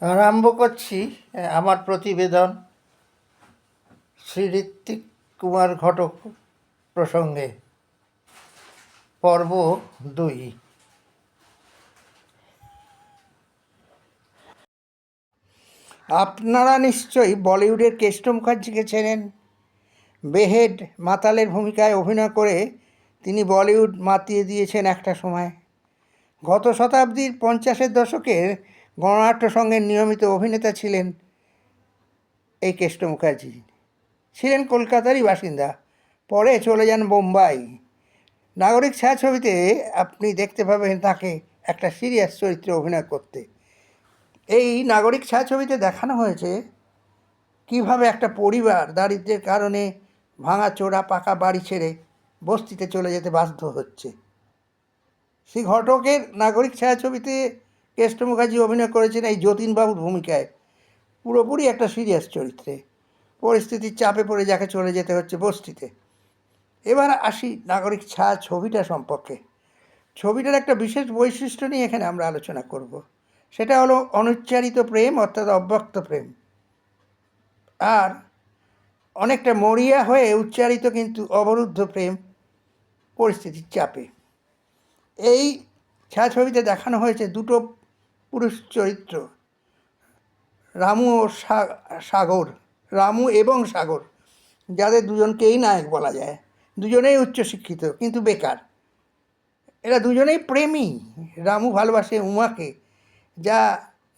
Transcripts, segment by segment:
আরম্ভ করছি আমার প্রতিবেদন শ্রী ঋত্বিক কুমার ঘটক প্রসঙ্গে। পর্ব দুই। আপনারা নিশ্চয়ই বলিউডের কেষ্ট মুখার্জিকে চেনেন। বেহেড মাতালের ভূমিকায় অভিনয় করে তিনি বলিউড মাতিয়ে দিয়েছেন একটা সময়। গত শতাব্দীর পঞ্চাশের দশকের গণনাট্য সঙ্গের নিয়মিত অভিনেতা ছিলেন এই কেষ্ট মুখার্জি। ছিলেন কলকাতারই বাসিন্দা। পরে চলে যান বোম্বাই। নাগরিক ছায়াছবিতে আপনি দেখতে পাবেন তাকে একটা সিরিয়াস চরিত্রে অভিনয় করতে। এই নাগরিক ছায়াছবিতে দেখানো হয়েছে কীভাবে একটা পরিবার দারিদ্র্যের কারণে ভাঙা চোরা পাকা বাড়ি ছেড়ে বস্তিতে চলে যেতে বাধ্য হচ্ছে। শ্রী ঘটকের নাগরিক ছায়াছবিতে কেষ্ট মুখার্জি অভিনয় করেছেন এই যতীনবাবুর ভূমিকায়। পুরোপুরি একটা সিরিয়াস চরিত্রে। পরিস্থিতির চাপে পড়ে যাকে চলে যেতে হচ্ছে বস্তিতে। এবার আসি নাগরিক ছায়া ছবিটা সম্পর্কে। ছবিটার একটা বিশেষ বৈশিষ্ট্য নিয়ে এখানে আমরা আলোচনা করব। সেটা হলো অনুচ্চারিত প্রেম অর্থাৎ অব্যক্ত প্রেম। আর অনেকটা মরিয়া হয়ে উচ্চারিত কিন্তু অবরুদ্ধ প্রেম পরিস্থিতির চাপে। এই ছায়াছবিতে দেখানো হয়েছে দুটো পুরুষ চরিত্র রামু ও সাগর, রামু এবং সাগর, যাদের দুজনকেই নায়ক বলা যায়, দুজনেই উচ্চশিক্ষিত, কিন্তু বেকার। এরা দুজনেই প্রেমী। রামু ভালোবাসে উমাকে, যা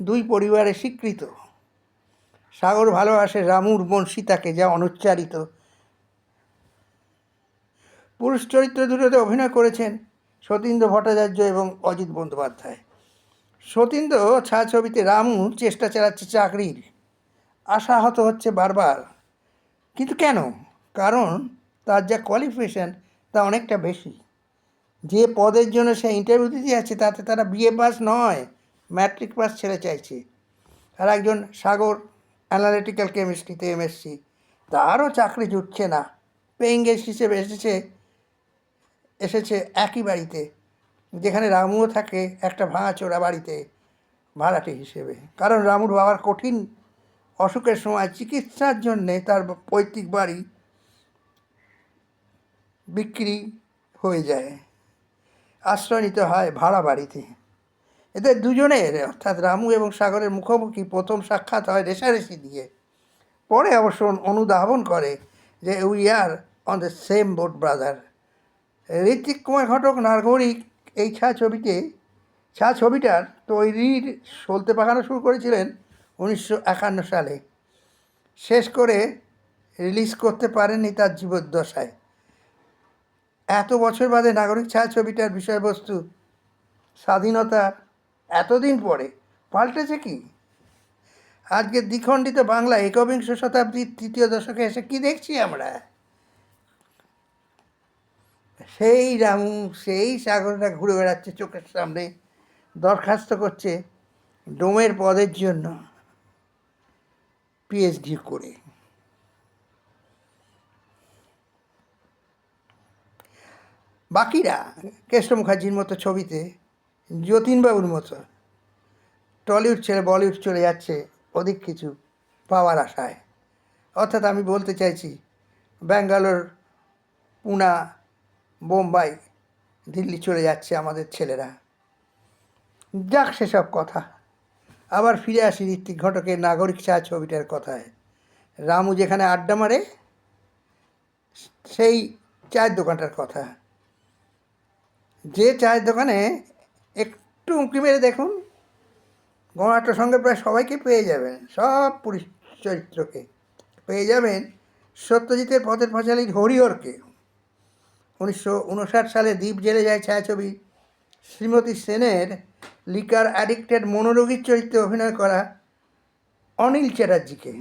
দুই পরিবারে স্বীকৃত। সাগর ভালোবাসে রামুর বোন সীতাকে যা অনুচ্চারিত। পুরুষ চরিত্র দুটোতে অভিনয় করেছেন সতীন্দ্র ভট্টাচার্য এবং অজিত বন্দ্যোপাধ্যায়। সতীন্দ্র ছায়াছবিতে রামু চেষ্টা চালাচ্ছে চাকরির। আশাহত হচ্ছে বারবার। কিন্তু কেন? কারণ তার যা কোয়ালিফিকেশান তা অনেকটা বেশি। যে পদের জন্য সে ইন্টারভিউ দিতে যাচ্ছে, তাতে তারা বিএ পাস নয় ম্যাট্রিক পাস ছেড়ে চাইছে। আর একজন সাগর অ্যানালিটিক্যাল কেমিস্ট্রিতে এমএসসি তারও চাকরি জুটছে না। পেইং গেস্ট হিসেবে এসেছে এসেছে একই বাড়িতে। যেখানে রামুও থাকে, একটা ভাঙাচোরা বাড়িতে, ভাড়াটে হিসেবে। কারণ রামুর বাবার কঠিন অসুখের সময় চিকিৎসার জন্যে তার পৈতৃক বাড়ি বিক্রি হয়ে যায়। আশ্রয় নিতে হয় ভাড়া বাড়িতে। এদের দুজনের, অর্থাৎ রামু এবং সাগরের মুখোমুখি প্রথম সাক্ষাৎ হয় রেশারেশি দিয়ে। পরে অবশ্য অনুধাবন করে যে we are on the same boat brother Ritwik Kumar Ghatak নাগরিক এই ছায়াছবিতে ছায়াছবিটার তৈরির সলতে পাকানো শুরু করেছিলেন উনিশশো একান্ন সালে। শেষ করে রিলিজ করতে পারেননি তার জীবদ্দশায়। এত বছর বাদে নাগরিক ছায়াছবিটার বিষয়বস্তু স্বাধীনতার এতদিন পরে পাল্টেছে কি? আজকে দ্বিখণ্ডিত বাংলা একবিংশ শতাব্দীর তৃতীয় দশকে এসে কি দেখছি আমরা? সেই রামু, সেই সাগরটা ঘুরে বেড়াচ্ছে চোখের সামনে, দরখাস্ত করছে ডোমের পদের জন্য পিএইচডি করে। বাকিরা কেষ্ট মুখার্জির মতো ছবিতে, যতীনবাবুর মতো টলিউড ছেড়ে বলিউড চলে যাচ্ছে অধিক কিছু পাওয়ার আশায়। অর্থাৎ আমি বলতে চাইছি, ব্যাঙ্গালোর, পুনা বোম্বাই, দিল্লি চলে যাচ্ছে আমাদের ছেলেরা। যাক সেসব কথা। আবার ফিরে আসি ঋত্বিক ঘটকের নাগরিক ছায়া ছবিটার কথায়। রামু যেখানে আড্ডা মারে, সেই চায়ের দোকানটার কথা। যে চায়ের দোকানে একটু উঁকি মেরে দেখুন গণাট্য সঙ্গে প্রায় সবাইকে পেয়ে যাবেন, সব পুরুষ চরিত্রকে। পেয়ে যাবেন সত্যজিতের পথের পাঁচালীর হরিহরকে। উনিশশো উনষাট সালে দ্বীপ জেলে যায় ছায়াছবি। শ্রীমতী সেনের লিকার অ্যাডিক্টেড মনোরোগীর চরিত্রে অভিনয় করা অনিল চ্যাটার্জিকে।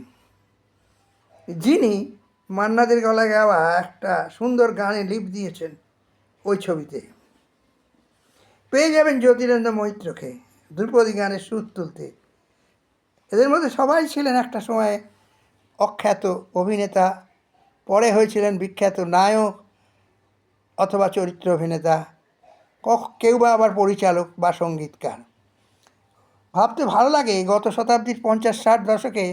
যিনি মান্নাদের গলায় গাওয়া একটা সুন্দর গানে লিপ দিয়েছেন ওই ছবিতে। পেয়ে যাবেন জ্যোতিরেন্দ্র মৈত্রকে ধ্রুপদী গানের সুর তুলতে। এদের মধ্যে সবাই ছিলেন একটা সময় অখ্যাত অভিনেতা, পরে হয়েছিলেন বিখ্যাত নায়ক অথবা চরিত্র অভিনেতা কেউ বা আবার পরিচালক বা সঙ্গীতকার। ভাবতে ভালো লাগে, গত শতাব্দীর পঞ্চাশ, ষাট দশকে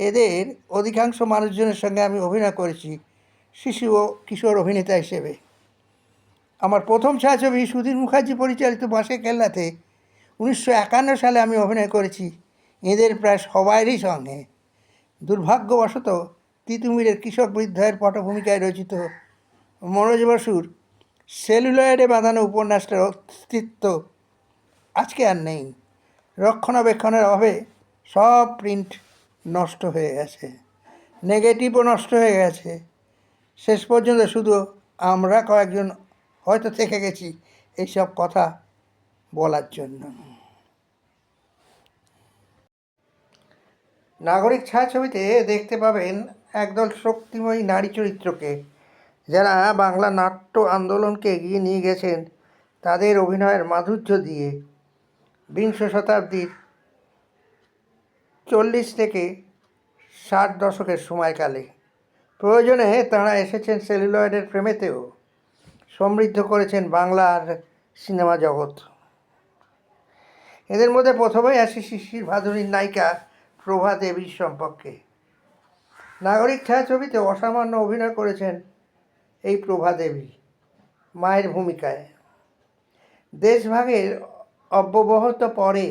এদের অধিকাংশ মানুষজনের সঙ্গে আমি অভিনয় করেছি, শিশু ও কিশোর অভিনেতা হিসেবে। আমার প্রথম ছায়াছবি সুধীর মুখার্জি পরিচালিত বাঁশে কেল্লাতে উনিশশো একান্ন সালে আমি অভিনয় করেছি, এদের প্রায় সবাইয়েরই সঙ্গে। দুর্ভাগ্যবশত তিতুমিরের কৃষক বৃদ্ধের পটভূমিকায় রচিত মনোজ বসুর সেলুলয়েডে বাঁধানো উপন্যাসটার অস্তিত্ব আজকে আর নেই। রক্ষণাবেক্ষণের অভাবে সব প্রিন্ট নষ্ট হয়ে গেছে। নেগেটিভও নষ্ট হয়ে গেছে। শেষ পর্যন্ত শুধু আমরা কয়েকজন হয়তো থেকে গেছি এইসব কথা বলার জন্য। নাগরিক ছায়াছবিতে দেখতে পাবেন একদল শক্তিময়ী নারী চরিত্রকে। যারা বাংলা নাট্য আন্দোলনকে এগিয়ে নিয়ে গেছেন, তাদের অভিনয়ের মাধুর্য দিয়ে বিংশ শতাব্দীর চল্লিশ থেকে ষাট দশকের সময়কালে। প্রয়োজনে তাঁরা এসেছেন সেলুলয়েডের প্রেমেতেও। সমৃদ্ধ করেছেন বাংলার সিনেমা জগৎ। এদের মধ্যে প্রথমেই আসি শিশির ভাদুরীর নায়িকা প্রভা দেবীর সম্পর্কে। নাগরিক ছায়াছবিতে অসামান্য অভিনয় করেছেন এই প্রভা দেবী মায়ের ভূমিকায়। দেশভাগের অব্যবহত পরে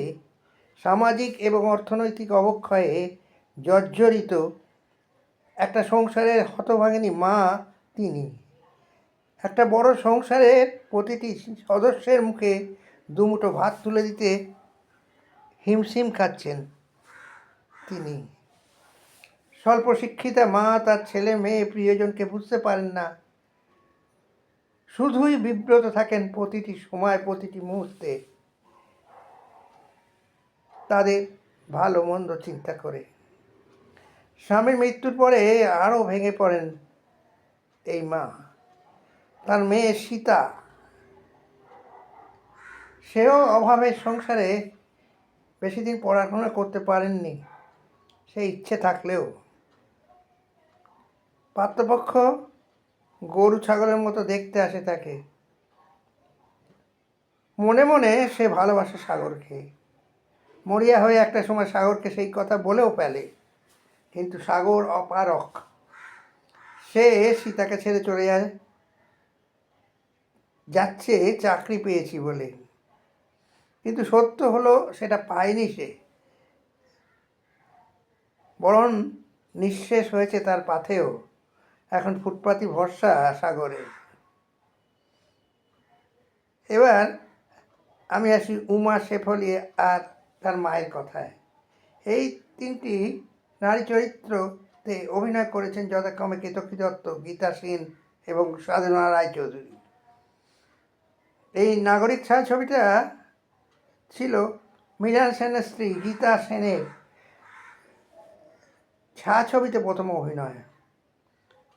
সামাজিক এবং অর্থনৈতিক অবক্ষয়ে জর্জরিত একটা সংসারের হতভাগিনী মা তিনি। একটা বড় সংসারের প্রতিটি সদস্যের মুখে দুমুঠো ভাত তুলে দিতে হিমশিম খাচ্ছেন তিনি। স্বল্প শিক্ষিতা মা তার ছেলে মেয়ে প্রিয়জনকে বুঝতে পারেন না। শুধুই বিব্রত থাকেন প্রতিটি সময়, প্রতিটি মুহূর্তে। তাদের ভালো মন্দ চিন্তা করে। স্বামীর মৃত্যুর পরে আরও ভেঙে পড়েন এই মা। তার মেয়ে সীতা। সেও অভাবের সংসারে বেশি দিন পড়াশোনা করতে পারেননি। সে ইচ্ছে থাকলেও। পাত্রপক্ষ গরু ছাগলের মতো দেখতে আসে তাকে। মনে মনে সে ভালোবাসে সাগরকে। মরিয়া হয়ে একটা সময় সাগরকে সেই কথা বলেও ফেলে, কিন্তু সাগর অপারক। সে সীতাকে ছেড়ে চলে যায়। যাচ্ছে, চাকরি পেয়েছি বলে। কিন্তু সত্য হলো, সেটা পায়নি সে। বরং নিঃশেষ হয়েছে তার পাথেও এখন ফুটপাতি ভরসা সাগরে। এবার আমি আসি উমা শেফলি আর তার মায়ের কথায়। এই তিনটি নারী চরিত্রতে অভিনয় করেছেন যথাক্রমে কেতকী দত্ত, গীতা সেন এবং সাধনা রায়চৌধুরী। এই নাগরিক ছায়াছবিটা ছিল মৃণাল সেনের স্ত্রী গীতা সেনের ছায়াছবিতে প্রথম অভিনয়।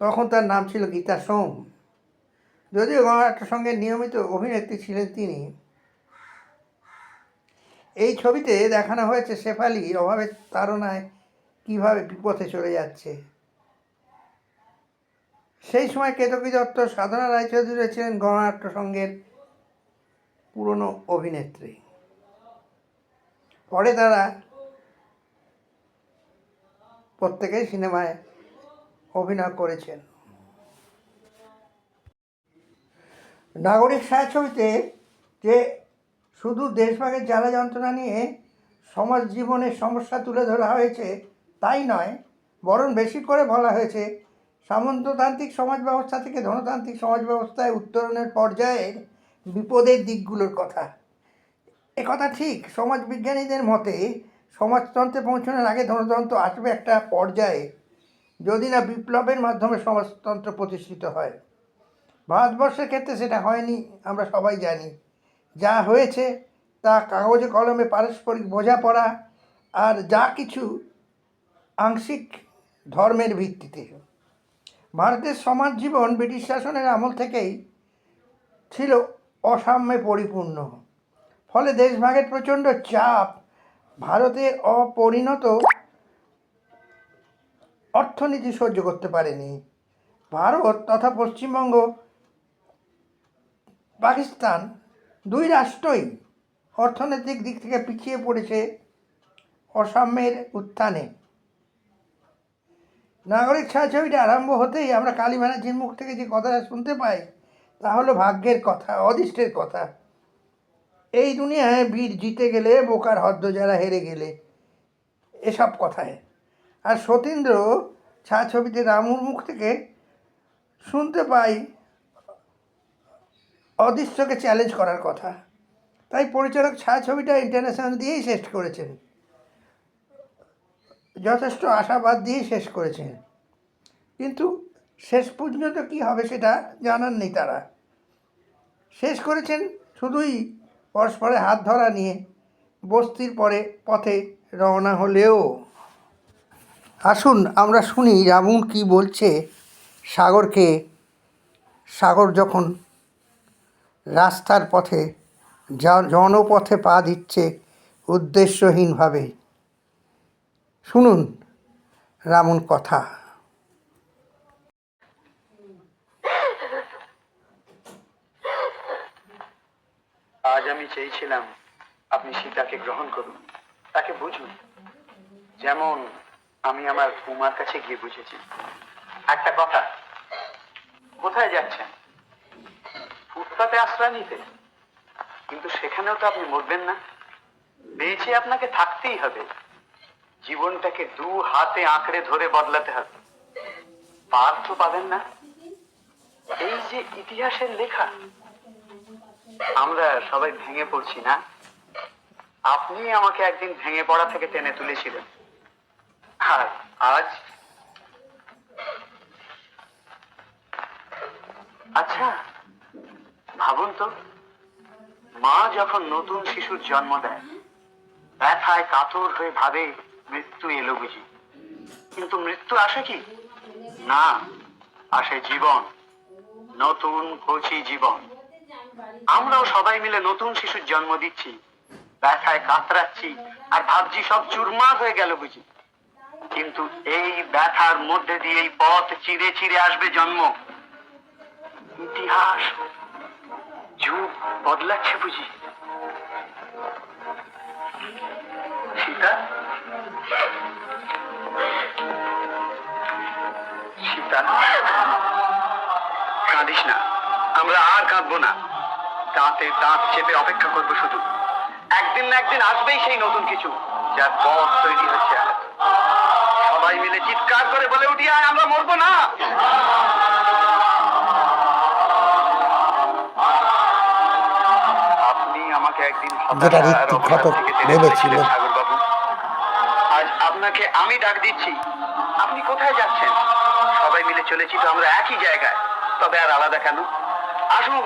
তখন তার নাম ছিল গীতা সোম। যদিও গণনাট্যের সঙ্গে নিয়মিত অভিনেত্রী ছিলেন তিনি। এই ছবিতে দেখানো হয়েছে শেফালি অভাবের তাড়নায় কীভাবে বিপথে চলে যাচ্ছে। সেই সময় কেতকী দত্ত, সাধনা রায়চৌধুরী ছিলেন গণনাট্য সঙ্গের পুরনো অভিনেত্রী। পরে তারা প্রত্যেকেই সিনেমায় করেছেন। নাগরিক ছায়াছবিতে যে শুধু দেশভাগের জ্বালা যন্ত্রণা নিয়ে সমাজ জীবনের সমস্যা তুলে ধরা হয়েছে, তাই নয়, বরং বেশি করে বলা হয়েছে, সামন্ততান্ত্রিক সমাজ ব্যবস্থা থেকে ধনতান্ত্রিক সমাজ ব্যবস্থায় উত্তরণের পর্যায়ের বিপদের দিকগুলোর কথা। কথা ঠিক সমাজ বিজ্ঞানীদের মতে সমাজতন্ত্রে পৌঁছানোর আগে ধনতন্ত্র আসবে একটা পর্যায়ে। যদি না বিপ্লবের মাধ্যমে সমাজতন্ত্র প্রতিষ্ঠিত হয়। ভারতবর্ষের ক্ষেত্রে সেটা হয়নি, আমরা সবাই জানি। যা হয়েছে তা কাগজে কলমে পারস্পরিক বোঝাপড়া আর যা কিছু আংশিক ধর্মের ভিত্তিতে। ভারতের সমাজ জীবন ব্রিটিশ শাসনের আমল থেকেই ছিল অসাম্যে পরিপূর্ণ। ফলে দেশভাগের প্রচণ্ড চাপ ভারতের অপরিণত অর্থনীতি সহ্য করতে পারেনি। ভারত তথা পশ্চিমবঙ্গ, পাকিস্তান দুই রাষ্ট্রই অর্থনৈতিক দিক থেকে পিছিয়ে পড়েছে অসাম্যের উত্থানে। নাগরিক ছায়াছবিটা আরম্ভ হতেই আমরা কালী ব্যানার্জির মুখ থেকে যে কথাটা শুনতে পাই, তা হলো ভাগ্যের কথা, অদৃষ্টের কথা। এই দুনিয়ায় বীর জিতে গেলে, বোকার হদ্দ যারা হেরে গেলে, এসব কথায়। আর সতীন্দ্র ছায়াছবিতে রামুর মুখ থেকে শুনতে পাই অদৃশ্যকে চ্যালেঞ্জ করার কথা। তাই পরিচালক ছায়াছবিটা ইন্টারন্যাশনাল দিয়েই শেষ করেছেন। যথেষ্ট আশাবাদ দিয়েই শেষ করেছেন। কিন্তু শেষ পর্যন্ত কী হবে সেটা জানার নেই তারা। শেষ করেছেন শুধুই পরস্পরে হাত ধরা নিয়ে, বস্তির পরে পথে রওনা হলেও। আসুন, আমরা শুনি রামুন কি বলছে সাগরকে। সাগর যখন রাস্তার পথে জনপথে পা দিচ্ছে উদ্দেশ্যহীনভাবে। শুনুন রামুন কথা। আজ আমি চেয়েছিলাম আপনি সীতাকে গ্রহণ করুন, তাকে বুঝুন। যেমন আমি আমার উমার কাছে গিয়ে বুঝেছি। একটা কথা, কোথায় যাচ্ছেন? ফুটপাতে আশ্রয় নিতে? কিন্তু সেখানেও তো আপনি মরবেন না। বেঁচে আপনাকে থাকতেই হবে। জীবনটাকে দু হাতে আঁকড়ে ধরে বদলাতে হবে। পার তো পাবেন না। এই যে ইতিহাসের লেখা, আমরা সবাই ভেঙে পড়ছি না? আপনি আমাকে একদিন ভেঙে পড়া থেকে টেনে তুলেছিলেন। আর আজ? আচ্ছা ভাবুন তো, মা যখন নতুন শিশুর জন্ম দেয়, ব্যথায় কাতর হয়ে ভাবে মৃত্যু এলো বুঝি। কিন্তু মৃত্যু আসে কি? না, আসে জীবন, নতুন কচি জীবন। আমরাও সবাই মিলে নতুন শিশুর জন্ম দিচ্ছি, ব্যথায় কাতরাচ্ছি, আর ভাবছি সব চুরমার হয়ে গেল বুঝি। কিন্তু এই ব্যথার মধ্যে দিয়ে এই পথ চিরে চিরে আসবে জন্ম। ইতিহাস, যুগ বদলাচ্ছে বুঝি। সীতা? সীতা? কাঁদিস না, আমরা আর কাঁদবো না। দাঁতে দাঁত চেপে অপেক্ষা করব শুধু। একদিন না একদিন আসবেই সেই নতুন কিছু, যার পথ তৈরি হচ্ছে আজ। সবাই মিলে চিৎকার করে বলে উঠি আমরা মরবো না। আপনি আমাকে একদিন যেটা ঋত্বিক ঘটক থেকে টেনে ভেবেছিল। তুলেছিলেন, সাগরবাবু। আজ আপনাকে আমি ডাক দিচ্ছি। আপনি কোথায় যাচ্ছেন? সবাই মিলে চলেছি তো আমরা একই জায়গায়। তবে আর আলাদা কেন? আসুন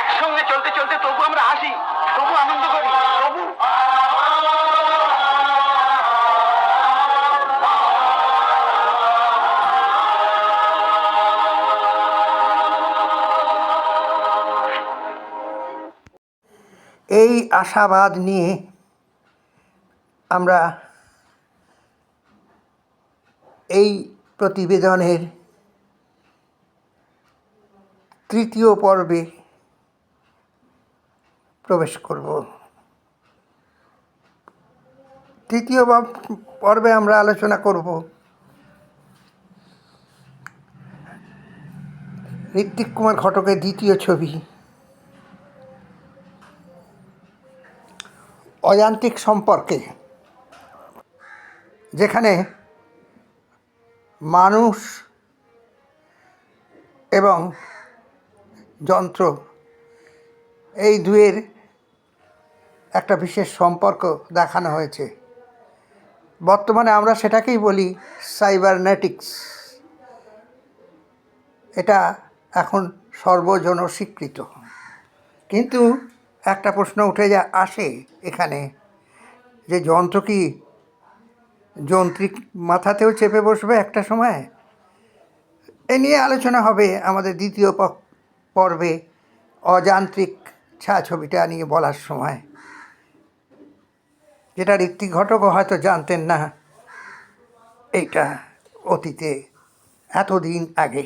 একসঙ্গে চলতে চলতে তবু আমরা হাসি তবু আনন্দ করি। তবু আশাবাদ নিয়ে আমরা এই প্রতিবেদনের তৃতীয় পর্বে প্রবেশ করব। তৃতীয় পর্বে আমরা আলোচনা করব ঋত্বিক কুমার ঘটকের দ্বিতীয় ছবি। অযান্ত্রিক সম্পর্কে। যেখানে মানুষ এবং যন্ত্র এই দুয়ের একটা বিশেষ সম্পর্ক দেখানো হয়েছে। বর্তমানে আমরা সেটাকেই বলি সাইবারনেটিক্স এটা এখন সর্বজন স্বীকৃত কিন্তু একটা প্রশ্ন উঠে যা, আসে এখানে যে যন্ত্র কি? যন্ত্রিক মাথাতেও চেপে বসবে একটা সময়? এ নিয়ে আলোচনা হবে আমাদের দ্বিতীয় পর্বে অযান্ত্রিক ছায়াছবিটা নিয়ে বলার সময়। যেটা ঋত্বিক ঘটকও হয়তো জানতেন না, এইটা অতীতে এতদিন আগে